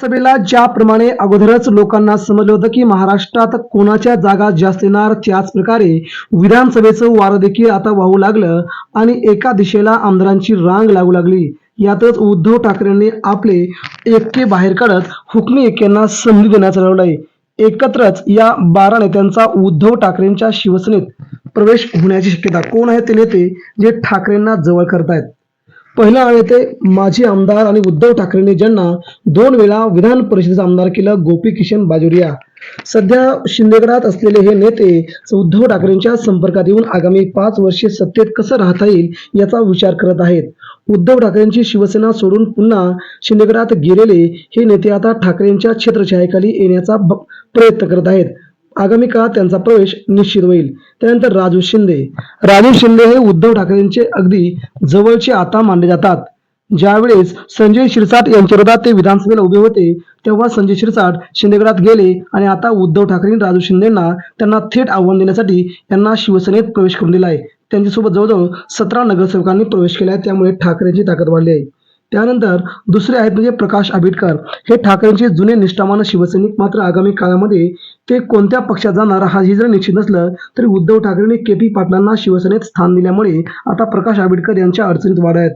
सभेला ज्याप्रमाणे अगोदरच लोकांना समजलं होतं की महाराष्ट्रात कोणाच्या जागा जास्त येणार त्याच प्रकारे विधानसभेचं वारं देखील आता वाहू लागलं आणि एका दिशेला आमदारांची रांग लागू लागली. यातच उद्धव ठाकरेंनी आपले एकटे बाहेर काढत हुकमी एकेंना संधी देण्याचं ठरवलंय एकत्रच या बारा नेत्यांचा उद्धव ठाकरेंच्या शिवसेनेत प्रवेश होण्याची शक्यता कोण आहेत ते नेते जे ठाकरेंना जवळ करतायत? पहिला आहे ते माजी आमदार आणि उद्धव ठाकरेंनी ज्यांना दोन वेळा विधान परिषदेचा आमदार केलं गोपी किशन बाजोरिया. सध्या शिंदेगडात असलेले हे नेते उद्धव ठाकरेंच्या संपर्कात येऊन आगामी पाच वर्षे सत्तेत कसं राहता येईल याचा विचार करत आहेत. उद्धव ठाकरेंची शिवसेना सोडून पुन्हा शिंदेगडात गेलेले हे नेते आता ठाकरेंच्या क्षेत्रछायेखाली येण्याचा प्रयत्न करत आहेत. आगामी काळात त्यांचा प्रवेश निश्चित होईल. त्यानंतर राजू शिंदे. राजू शिंदे हे उद्धव ठाकरेंचे अगदी जवळचे आता मानले जातात. ज्यावेळेस संजय शिरसाट यांच्या विरोधात ते विधानसभेला उभे होते तेव्हा संजय शिरसाट शिंदेगडात गेले आणि आता उद्धव ठाकरे राजू शिंदेना त्यांना थेट आव्हान देण्यासाठी यांना शिवसेनेत प्रवेश करून दिला आहे त्यांच्यासोबत जवळजवळ सतरा नगरसेवकांनी प्रवेश केला आहे त्यामुळे ठाकरेंची ताकद वाढली आहे. त्यानंतर दुसरे आहेत म्हणजे प्रकाश आंबेडकर हे ठाकरेंचे जुने निष्ठामान शिवसैनिक मात्र आगामी काळामध्ये ते कोणत्या पक्षात जाणार हा जर निश्चित नसलं तरी उद्धव ठाकरेंनी के पी पाटलांना शिवसेनेत स्थान दिल्यामुळे आता प्रकाश आंबेडकर यांच्या अडचणीत वाढ आहेत.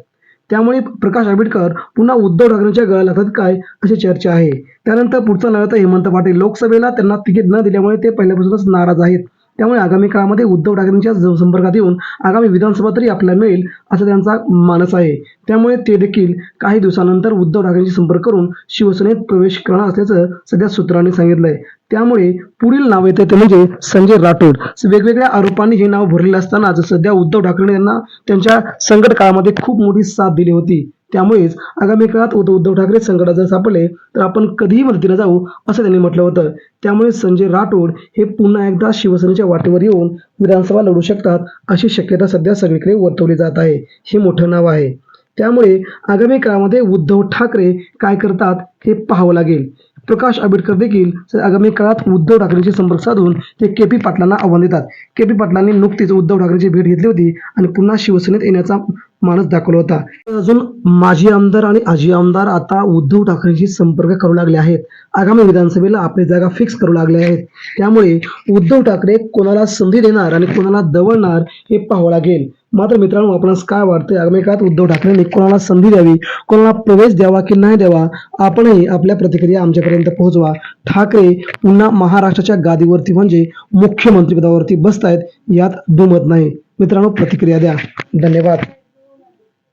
त्यामुळे प्रकाश आंबेडकर पुन्हा उद्धव ठाकरेंच्या गळा लागतात काय अशी चर्चा आहे. त्यानंतर पुढचा लढत हेमंत पाटील. लोकसभेला त्यांना तिकीट न दिल्यामुळे ते पहिल्यापासूनच नाराज आहेत. त्यामुळे आगामी काळामध्ये उद्धव ठाकरेंच्या संपर्कात येऊन आगामी विधानसभा तरी आपल्याला मिळेल असा त्यांचा मानस आहे. त्यामुळे ते देखील काही दिवसानंतर उद्धव ठाकरेंशी संपर्क करून शिवसेनेत प्रवेश करणार असल्याचं सध्या सूत्रांनी सांगितलंय. त्यामुळे पुढील नाव येते ते म्हणजे संजय राठोड. वेगवेगळ्या आरोपांनी हे नाव भरलेलं असतानाच सध्या उद्धव ठाकरे यांना त्यांच्या संकट काळामध्ये खूप मोठी साथ दिली होती. त्यामुळेच आगामी काळात उद्धव उद्धव ठाकरे संकटात जर सापडले तर आपण कधीही मदतीला जाऊ असं त्यांनी म्हटलं होतं. त्यामुळे संजय राठोड हे पुन्हा एकदा शिवसेनेच्या वाटेवर येऊन विधानसभा लढू शकतात अशी शक्यता सध्या सगळीकडे वर्तवली जात आहे. हे मोठं नाव आहे. त्यामुळे आगामी काळामध्ये उद्धव ठाकरे काय करतात हे पाहावं लागेल. प्रकाश आंबेडकर देखील आगामी काळात उद्धव ठाकरेंशी संपर्क साधून ते के पी पाटलांना आव्हान देतात. के पी पाटलांनी नुकतीच उद्धव ठाकरेंची भेट घेतली होती आणि पुन्हा शिवसेनेत येण्याचा माणूस दाखवला होता. अजून माजी आमदार आणि आजी आमदार आता उद्धव ठाकरेंशी संपर्क करू लागले आहेत. आगामी विधानसभेला आपली जागा फिक्स करू लागले आहेत. त्यामुळे उद्धव ठाकरे कोणाला संधी देणार आणि कोणाला दवडणार हे पाहावं लागेल. मात्र मित्रांनो आपणास काय वाटतंय? आगामी काळात उद्धव ठाकरेंनी कोणाला संधी द्यावी? कोणाला प्रवेश द्यावा की नाही द्यावा? आपणही आपल्या प्रतिक्रिया आमच्यापर्यंत पोहोचवा. ठाकरे पुन्हा महाराष्ट्राच्या गादीवरती म्हणजे मुख्यमंत्रीपदावरती बसतायत यात दुमत नाही. मित्रांनो प्रतिक्रिया द्या. धन्यवाद.